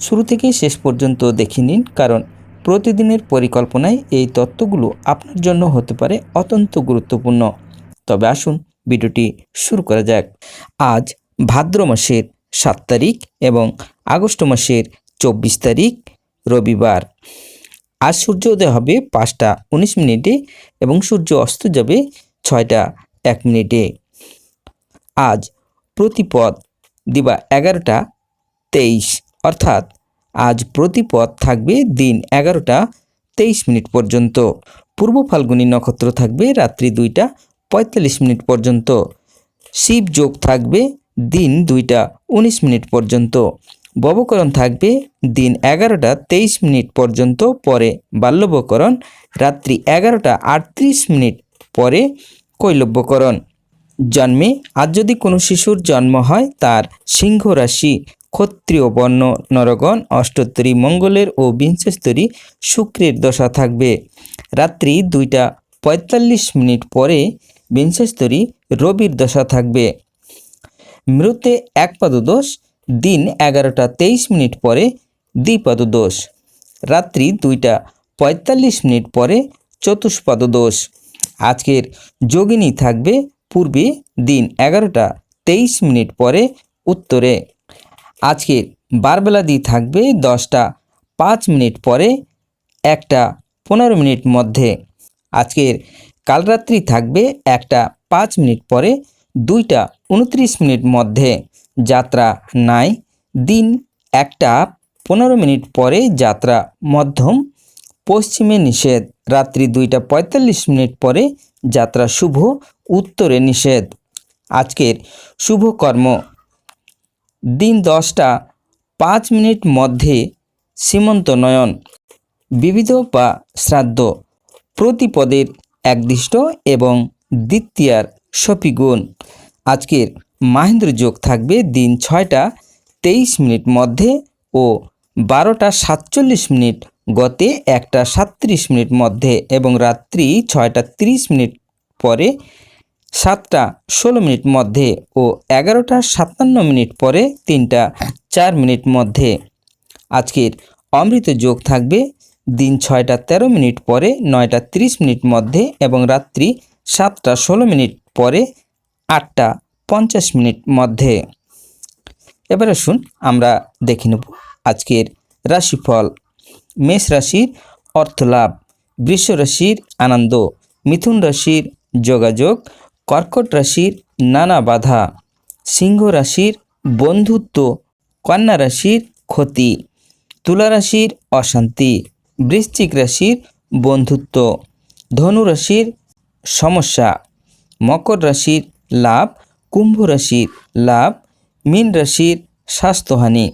শুরু থেকে শেষ পর্যন্ত দেখে নিন, কারণ প্রতিদিনের পরিকল্পনায় এই তত্ত্বগুলো আপনার জন্য হতে পারে অত্যন্ত গুরুত্বপূর্ণ। তবে আসুন ভিডিওটি শুরু করা যাক। আজ ভাদ্র মাসের সাত তারিখ এবং আগস্ট মাসের চব্বিশ তারিখ, রবিবার। আজ সূর্য উদয় হবে পাঁচটা উনিশ মিনিটে এবং সূর্য অস্ত যাবে ছয়টা এক মিনিটে। আজ প্রতিপদ দিবা এগারোটা তেইশ। অর্থাৎ আজ প্রতিপদ থাকবে দিন এগারোটা তেইশ মিনিট পর্যন্ত। পূর্ব ফাল্গুনী নক্ষত্র থাকবে রাত্রি দুইটা পঁয়তাল্লিশ মিনিট পর্যন্ত। শিব যোগ থাকবে দিন দুইটা উনিশ মিনিট পর্যন্ত। ববকরণ থাকবে দিন এগারোটা তেইশ মিনিট পর্যন্ত পরে। বাল্যবকরণ রাত্রি এগারোটা আটত্রিশ মিনিট পরে কৈলব্যকরণ। জন্মে আজ যদি কোনো শিশুর জন্ম হয় তার সিংহ রাশি ক্ষত্রিয় বর্ণ নরগণ অষ্টোত্তরী মঙ্গলের ও বিংশস্তরী শুক্রের দশা থাকবে। রাত্রি দুইটা পঁয়তাল্লিশ মিনিট পরে বিংশস্তরী রবির দশা থাকবে। মৃতে এক পাদদোষ, দিন এগারোটা তেইশ মিনিট পরে দ্বিপাদদোষ। রাত্রি দুইটা পঁয়তাল্লিশ মিনিট পরে চতুষ্পাদদোষ। আজকের যোগিনী থাকবে পূর্বে দিন এগারোটা তেইশ মিনিট পরে উত্তরে। আজকের বারবেলা দিয়ে থাকবে দশটা পাঁচ মিনিট পরে, একটা পনেরো মিনিট মধ্যে। আজকের কালরাত্রি থাকবে একটা পাঁচ মিনিট পরে, দুইটা উনত্রিশ মিনিট মধ্যে। যাত্রা নাই, দিন একটা পনেরো মিনিট পরে যাত্রা মধ্যম। পশ্চিমে নিষেধ, রাত্রি দুইটা পঁয়তাল্লিশ মিনিট পরে যাত্রা শুভ, উত্তরে নিষেধ। আজকের শুভ কর্ম দিন দশটা, পাঁচ মিনিট মধ্যে সীমন্ত নয়ন, বিবিধ বা শ্রাদ্ধ প্রতিপদের একদিষ্ট এবং দ্বিতীয়ার সপিগুণ। আজকের মাহেন্দ্র যোগ থাকবে দিন ছয়টা, তেইশ মিনিট মধ্যে ও বারোটা সাতচল্লিশ মিনিট, গতে একটা সাতত্রিশ মিনিট মধ্যে এবং রাত্রি ছয়টা তিরিশ মিনিট পরে সাতটা ষোলো মিনিট মধ্যে ও এগারোটা সাতান্ন মিনিট পরে তিনটা চার মিনিট মধ্যে। আজকের অমৃত যোগ থাকবে দিন ছয়টা তেরো মিনিট পরে, নয়টা তিরিশ মিনিট মধ্যে এবং রাত্রি সাতটা ষোলো মিনিট পরে আটটা পঞ্চাশ মিনিট মধ্যে। এবার আসুন আমরা দেখে নেব আজকের রাশিফল। মেষ রাশির অর্থলাভ, বৃষ রাশির আনন্দ, মিথুন রাশির যোগাযোগ কর্কট রাশির নানা বাধা, সিংহ রাশির বন্ধুত্ব, কন্যা রাশির ক্ষতি, তুলা রাশির অশান্তি, বৃশ্চিক রাশির বন্ধুত্ব, ধনু রাশির সমস্যা, মকর রাশির লাভ, কুম্ভ রাশির লাভ, মীন রাশির স্বাস্থ্যহানি।